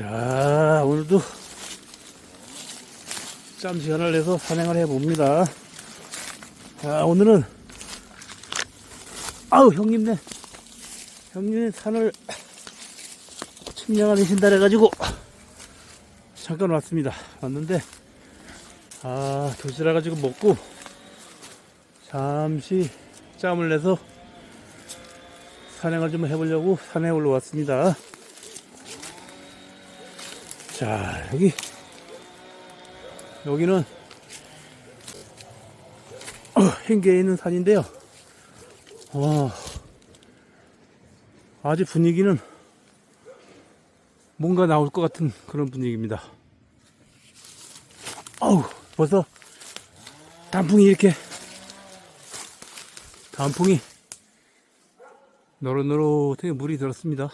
자, 오늘도 짬 시간을 내서 산행을 해봅니다. 자, 오늘은, 아우, 형님네. 형님네 산을 측량하신다 해가지고, 잠깐 왔습니다. 왔는데, 아, 도시락 가지고 먹고, 잠시 짬을 내서 산행을 좀 해보려고 산에 올라왔습니다. 자, 여기, 여기는, 어, 행계에 있는 산인데요. 와, 아주 분위기는 뭔가 나올 것 같은 그런 분위기입니다. 어우, 벌써 단풍이 이렇게, 단풍이 노릇노릇하게 물이 들었습니다.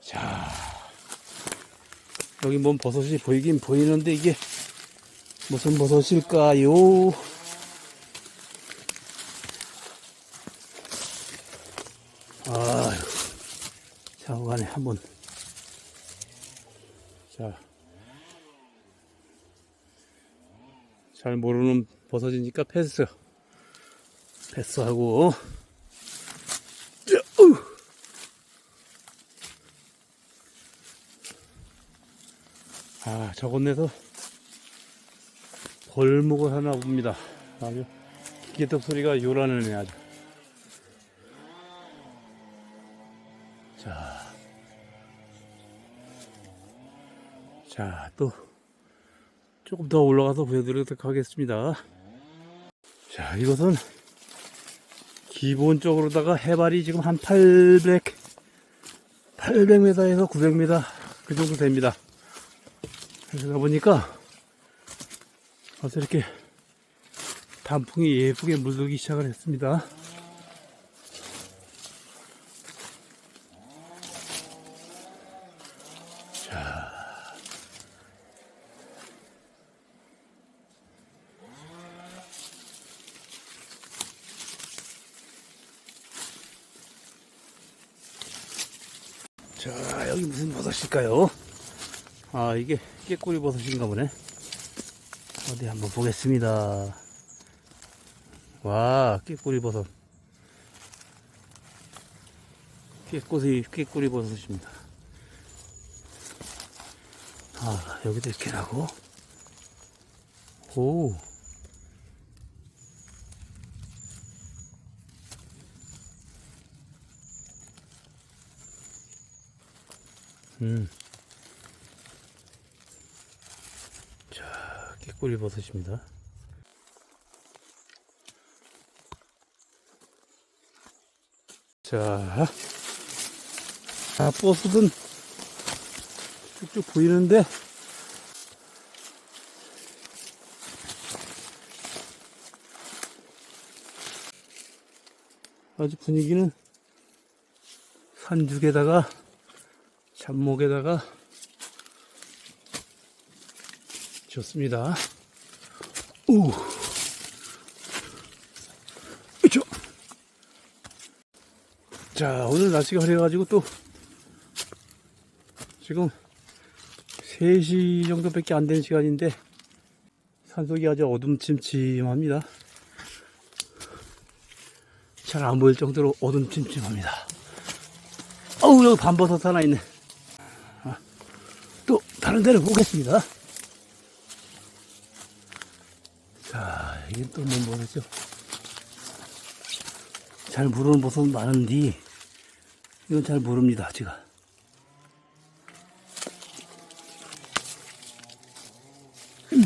자, 여기 뭔 버섯이 보이긴 보이는데 이게 무슨 버섯일까요? 아유, 좌우간에 한번. 자, 잘 모르는 버섯이니까 패스. 패스하고 자, 어우. 아, 저곳에서 벌목을 하나 봅니다. 아주 기계떡 소리가 요란하네 아주. 자, 자, 또 조금 더 올라가서 보여드리도록 하겠습니다. 자, 이것은 기본적으로다가 해발이 지금 한 800, 800m에서 900m 그 정도 됩니다. 그러다 보니까 벌써 이렇게 단풍이 예쁘게 물들기 시작을 했습니다. 자. 자, 여기 무슨 버섯일까요? 아, 이게 깨꼬리 버섯인가 보네. 어디 한번 보겠습니다. 와, 깨꼬리 버섯. 깨꼬리, 깨꼬리 버섯입니다. 아, 여기도 이렇게 나고. 오. 음. 자, 깨꼬리 버섯입니다. 자, 아, 버섯은 쭉쭉 보이는데, 아주 분위기는 산죽에다가 잡목에다가 좋습니다. 오, 이죠. 자, 오늘 날씨가 흐려가지고 또 지금 3시 정도밖에 안 된 시간인데 산속이 아주 어둠침침합니다. 잘 안 보일 정도로 어둠침침합니다. 어우, 여기 밤버섯 하나 있네. 아, 또 다른 데를 보겠습니다. 자, 이게 또뭔 버섯이죠? 잘 모르는 버섯 많은데, 이건 잘 모릅니다, 제가. 음.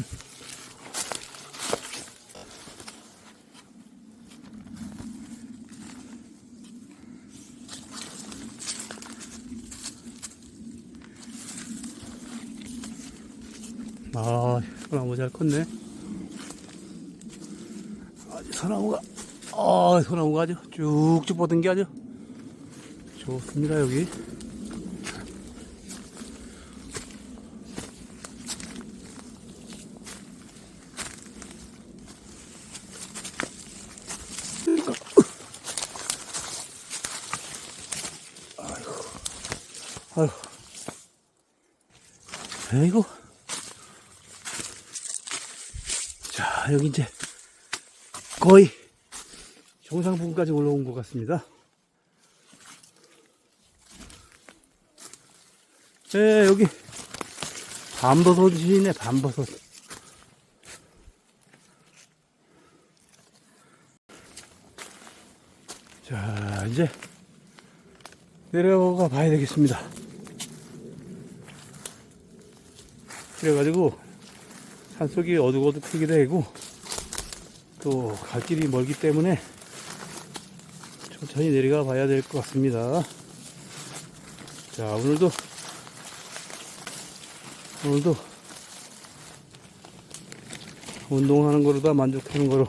아, 소나무 잘 컸네. 소나무가, 아, 소나무가 아주 쭉쭉 뻗은 게 아주 좋습니다, 여기. 아이고. 아이고. 자, 여기 이제 거의 정상 부근까지 올라온 것 같습니다. 네, 여기 밤버섯이네, 밤버섯. 자, 이제 내려가 봐야 되겠습니다. 그래가지고 산속이 어둑어둑하기도 하고 또 갈 길이 멀기 때문에 천천히 내려가 봐야 될 것 같습니다. 자, 오늘도 오늘도 운동하는 거로다 만족하는 거로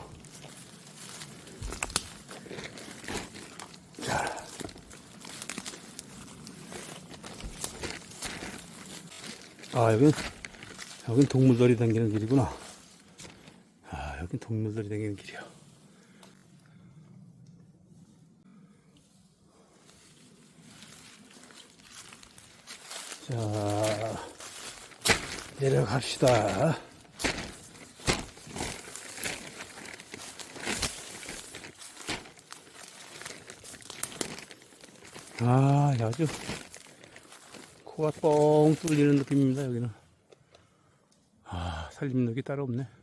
자 아, 여긴, 여긴 동물들이 다니는 길이구나. 아, 여긴 동물들이 다니는 길이야. 자, 내려갑시다. 아, 아주 코가 뻥 뚫리는 느낌입니다, 여기는. 아, 살림력이 따로 없네.